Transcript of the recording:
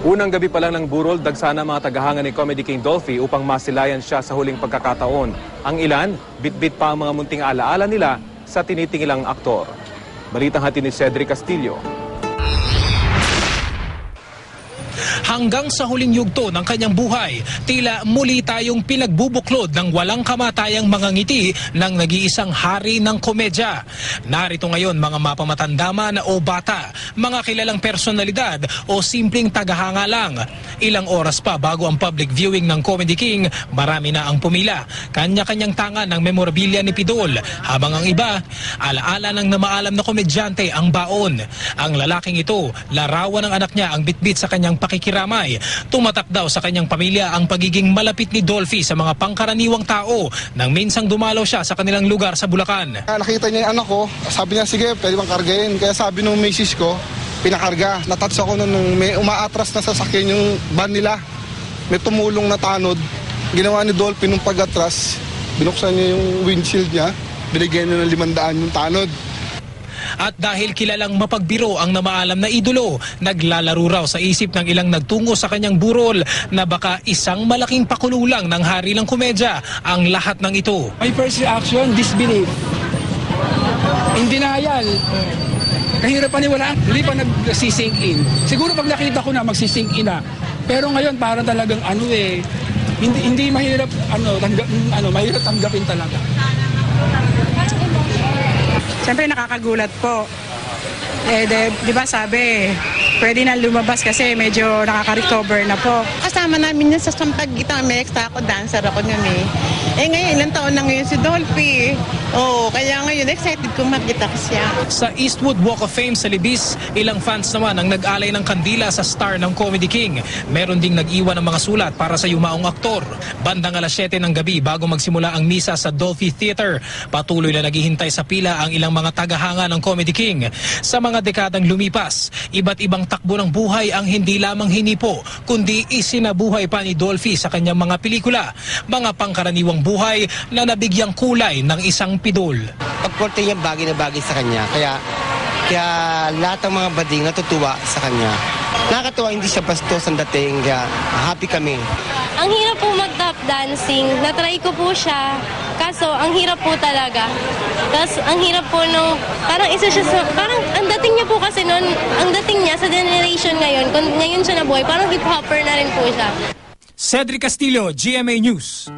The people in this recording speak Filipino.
Unang gabi pa lang ng burol, dagsana mga tagahanga ni Comedy King Dolphy upang masilayan siya sa huling pagkakataon. Ang ilan, bitbit pa ang mga munting alaala nila sa tinitingilang aktor. Balitang hati ni Cedric Castillo. Hanggang sa huling yugto ng kanyang buhay, tila muli tayong pinagbubuklod ng walang kamatayang mga ngiti ng nag-iisang hari ng komedya. Narito ngayon mga mapamatanda man o bata, mga kilalang personalidad o simpleng tagahanga lang. Ilang oras pa bago ang public viewing ng Comedy King, marami na ang pumila. Kanya-kanyang tanga ng memorabilia ni Pidol, habang ang iba, alaala ng namaalam na komedyante ang baon. Ang lalaking ito, larawan ng anak niya ang bitbit sa kanyang pakikiramay. Tumatak daw sa kanyang pamilya ang pagiging malapit ni Dolphy sa mga pangkaraniwang tao nang minsang dumalaw siya sa kanilang lugar sa Bulacan. Ah, Nakita niya yung anak ko, sabi niya, sige, pwede bang kargahin. Kaya sabi nung misis ko, pinakarga. Natats ako nun nung may umaatras na sasakyan yung van nila. May tumulong na tanod. Ginawa ni Dolphin nung pag-atras, binuksan niya yung windshield niya, binigyan niya ng limandaan yung tanod. At dahil kilalang mapagbiro ang namaalam na idolo, naglalaro raw sa isip ng ilang nagtungo sa kanyang burol na baka isang malaking pakululang ng hari ng komedya ang lahat ng ito. My first reaction, disbelief. In denial. Kahirap paniwalaan, hindi pa nagsisink in. Siguro pag nakita ko na magsisink in na. Pero ngayon parang talagang ano eh, hindi hindi mahirap ano, tanggap, ano mahirap tanggapin talaga. Siyempre nakakagulat po. Eh, de, di ba sabi, pwede na lumabas kasi medyo nakaka-recover na po. Kasama namin yun sa Sampaguita. May extra ako, dancer ako nun eh. Eh ngayon, ilang taon na ngayon si Dolphy. Oo, kaya ngayon excited kong makita ko siya. Sa Eastwood Walk of Fame sa Libis, ilang fans naman ang nag-alay ng kandila sa star ng Comedy King. Meron ding nag-iwan ng mga sulat para sa yumaong aktor. Bandang alas 7 ng gabi bago magsimula ang misa sa Dolphy Theater, patuloy na naghihintay sa pila ang ilang mga tagahanga ng Comedy King. Sa mga dekadang lumipas, iba't ibang takbo ng buhay ang hindi lamang hinipo, kundi isinabuhay pa ni Dolphy sa kanyang mga pelikula. Mga pangkaraniwang buhay na nabigyang kulay ng isang pidol. pagporte niya bagay na bagay sa kanya. Kaya kaya lahat ng mga bading natutuwa sa kanya. Nakakatuwa hindi siya bastos ang dating. Kaya happy kami. Ang hirap po mag-tap dancing. Natry ko po siya. Kaso, ang hirap po talaga. Tapos, ang hirap po nung, parang isa siya sa, parang, ang dating niya po kasi noon, ang dating niya sa generation ngayon, kung ngayon siya nabuhay, parang hip-hopper na rin po siya. Cedric Castillo, GMA News.